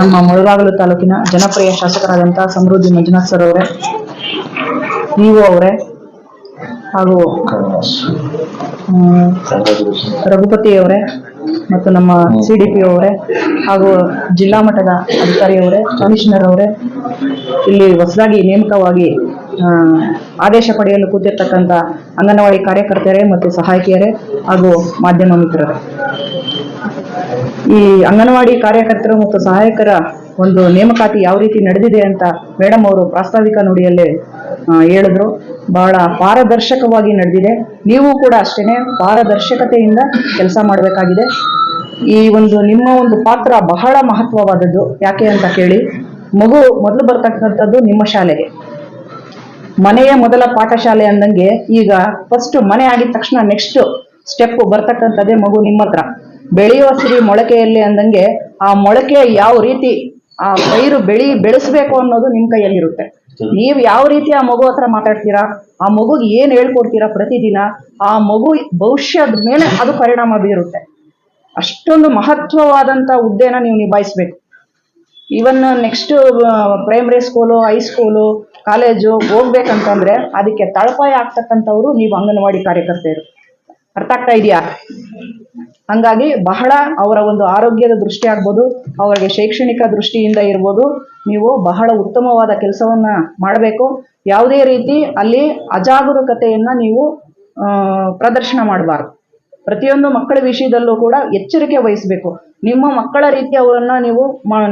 ನಮ್ಮ ಮುಳಗಾಗಲು ತಾಲೂಕಿನ ಜನಪ್ರಿಯ ಶಾಸಕರಾದಂತಹ ಸಮೃದ್ಧಿ ಮಂಜುನಾಥ್ ಸರ್ ಅವರೇ ನೀವು ಅವರೇ, ಹಾಗೂ ರಘುಪತಿ ಅವರೇ ಮತ್ತು ನಮ್ಮ ಸಿ ಡಿ ಪಿ ಅವರೇ ಹಾಗೂ ಜಿಲ್ಲಾ ಮಟ್ಟದ ಅಧಿಕಾರಿಯವರೇ ಕಮಿಷನರ್ ಅವರೇ, ಇಲ್ಲಿ ಹೊಸದಾಗಿ ನೇಮಕವಾಗಿ ಆದೇಶ ಪಡೆಯಲು ಕೂತಿರ್ತಕ್ಕಂಥ ಅಂಗನವಾಡಿ ಕಾರ್ಯಕರ್ತೆಯರೇ ಮತ್ತು ಸಹಾಯಕಿಯರೇ ಹಾಗೂ ಮಾಧ್ಯಮ ಮಿತ್ರರೇ. ಈ ಅಂಗನವಾಡಿ ಕಾರ್ಯಕರ್ತರು ಮತ್ತು ಸಹಾಯಕರ ಒಂದು ನೇಮಕಾತಿ ಯಾವ ರೀತಿ ನಡೆದಿದೆ ಅಂತ ಮೇಡಮ್ ಅವರು ಪ್ರಾಸ್ತಾವಿಕ ನುಡಿಯಲ್ಲಿ ಹೇಳಿದ್ರು. ಬಹಳ ಪಾರದರ್ಶಕವಾಗಿ ನಡೆದಿದೆ. ನೀವು ಕೂಡ ಅಷ್ಟೇ ಪಾರದರ್ಶಕತೆಯಿಂದ ಕೆಲಸ ಮಾಡಬೇಕಾಗಿದೆ. ಈ ಒಂದು ನಿಮ್ಮ ಒಂದು ಪಾತ್ರ ಬಹಳ ಮಹತ್ವವಾದದ್ದು. ಯಾಕೆ ಅಂತ ಕೇಳಿ, ಮಗು ಮೊದಲು ಬರ್ತಕ್ಕಂಥದ್ದು ನಿಮ್ಮ ಶಾಲೆಗೆ. ಮನೆಯ ಮೊದಲ ಪಾಠಶಾಲೆ ಅಂದಂಗೆ ಈಗ ಫಸ್ಟ್ ಮನೆ ಆಗಿದ ತಕ್ಷಣ ನೆಕ್ಸ್ಟ್ ಸ್ಟೆಪ್ ಬರ್ತಕ್ಕಂಥದ್ದೇ ಮಗು ನಿಮ್ಮ ಹತ್ರ. ಬೆಳೆಯುವ ಸಿರಿ ಮೊಳಕೆಯಲ್ಲಿ ಅಂದಂಗೆ ಆ ಮೊಳಕೆ ಯಾವ ರೀತಿ ಆ ಪೈರು ಬೆಳಿ ಬೆಳೆಸ್ಬೇಕು ಅನ್ನೋದು ನಿಮ್ ಕೈಯಲ್ಲಿರುತ್ತೆ. ನೀವು ಯಾವ ರೀತಿ ಆ ಮಗು ಹತ್ರ ಮಾತಾಡ್ತೀರಾ, ಆ ಮಗುಗೆ ಏನ್ ಹೇಳ್ಕೊಡ್ತೀರಾ ಪ್ರತಿದಿನ, ಆ ಮಗು ಭವಿಷ್ಯದ ಮೇಲೆ ಅದು ಪರಿಣಾಮ ಬೀರುತ್ತೆ. ಅಷ್ಟೊಂದು ಮಹತ್ವವಾದಂತ ಹುದ್ದೆನ ನೀವು ನಿಭಾಯಿಸ್ಬೇಕು. Even next primary school high school college ಹೋಗ್ಬೇಕಂತಂದ್ರೆ ಅದಕ್ಕೆ ತಳಪಾಯ ಆಗ್ತಕ್ಕಂಥವ್ರು ನೀವು ಅಂಗನವಾಡಿ ಕಾರ್ಯಕರ್ತೆಯರು. ಅರ್ಥ ಆಗ್ತಾ ಇದೆಯಾ? ಹಂಗಾಗಿ ಬಹಳ ಅವರ ಒಂದು ಆರೋಗ್ಯದ ದೃಷ್ಟಿ ಆಗ್ಬೋದು, ಅವರಿಗೆ ಶೈಕ್ಷಣಿಕ ದೃಷ್ಟಿಯಿಂದ ಇರ್ಬೋದು, ನೀವು ಬಹಳ ಉತ್ತಮವಾದ ಕೆಲಸವನ್ನ ಮಾಡಬೇಕು. ಯಾವುದೇ ರೀತಿ ಅಲ್ಲಿ ಅಜಾಗರೂಕತೆಯನ್ನ ನೀವು ಪ್ರದರ್ಶನ ಮಾಡಬಾರ್ದು. ಪ್ರತಿಯೊಂದು ಮಕ್ಕಳ ವಿಷಯದಲ್ಲೂ ಕೂಡ ಎಚ್ಚರಿಕೆ ವಹಿಸಬೇಕು. ನಿಮ್ಮ ಮಕ್ಕಳ ರೀತಿ ಅವರನ್ನ ನೀವು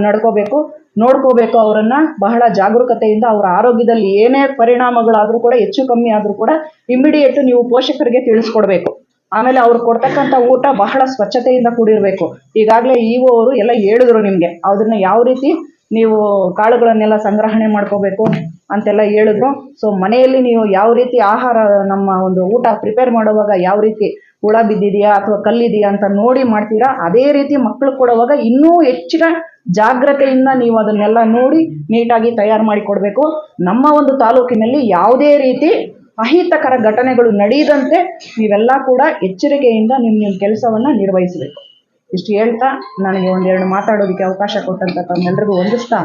ನಡ್ಕೋಬೇಕು, ನೋಡ್ಕೋಬೇಕು, ಅವರನ್ನ ಬಹಳ ಜಾಗರೂಕತೆಯಿಂದ ಅವರ ಆರೋಗ್ಯದಲ್ಲಿ ಏನೇ ಪರಿಣಾಮಗಳಾದರೂ ಕೂಡ, ಹೆಚ್ಚು ಕಮ್ಮಿ ಆದರೂ ಕೂಡ ಇಮಿಡಿಯೇಟ್ ನೀವು ಪೋಷಕರಿಗೆ ತಿಳಿಸ್ಕೊಡ್ಬೇಕು. ಆಮೇಲೆ ಅವ್ರು ಕೊಡ್ತಕ್ಕಂತ ಊಟ ಬಹಳ ಸ್ವಚ್ಛತೆಯಿಂದ ಕೂಡಿರ್ಬೇಕು. ಈಗಾಗಲೇ ಇಒ ಅವರು ಎಲ್ಲ ಹೇಳಿದ್ರು ನಿಮ್ಗೆ ಅದನ್ನ ಯಾವ ರೀತಿ ನೀವು ಕಾಳುಗಳನ್ನೆಲ್ಲ ಸಂಗ್ರಹಣೆ ಮಾಡ್ಕೋಬೇಕು ಅಂತೆಲ್ಲ ಹೇಳಿದ್ರು. ಸೊ ಮನೆಯಲ್ಲಿ ನೀವು ಯಾವ ರೀತಿ ಆಹಾರ ನಮ್ಮ ಒಂದು ಊಟ ಪ್ರಿಪೇರ್ ಮಾಡುವಾಗ ಯಾವ ರೀತಿ ಹುಳ ಬಿದ್ದಿದೆಯಾ ಅಥವಾ ಕಲ್ಲಿದೆಯಾ ಅಂತ ನೋಡಿ ಮಾಡ್ತೀರಾ, ಅದೇ ರೀತಿ ಮಕ್ಕಳು ಕೊಡುವಾಗ ಇನ್ನೂ ಹೆಚ್ಚಿನ ಜಾಗ್ರತೆಯಿಂದ ನೀವು ಅದನ್ನೆಲ್ಲ ನೋಡಿ ನೀಟಾಗಿ ತಯಾರು ಮಾಡಿ ಕೊಡಬೇಕು. ನಮ್ಮ ಒಂದು ತಾಲೂಕಿನಲ್ಲಿ ಯಾವುದೇ ರೀತಿ ಅಹಿತಕರ ಘಟನೆಗಳು ನಡೆಯದಂತೆ ನೀವೆಲ್ಲ ಕೂಡ ಎಚ್ಚರಿಕೆಯಿಂದ ನಿಮ್ಮ ನಿಮ್ಮ ಕೆಲಸವನ್ನ ನಿರ್ವಹಿಸಬೇಕು. ಇಷ್ಟು ಹೇಳ್ತಾ ನನಗೆ ಒಂದೆರಡು ಮಾತಾಡೋದಕ್ಕೆ ಅವಕಾಶ ಕೊಟ್ಟಂತ ತಮ್ಮೆಲ್ಲರಿಗೂ ವಂದಿಸ್ತಾ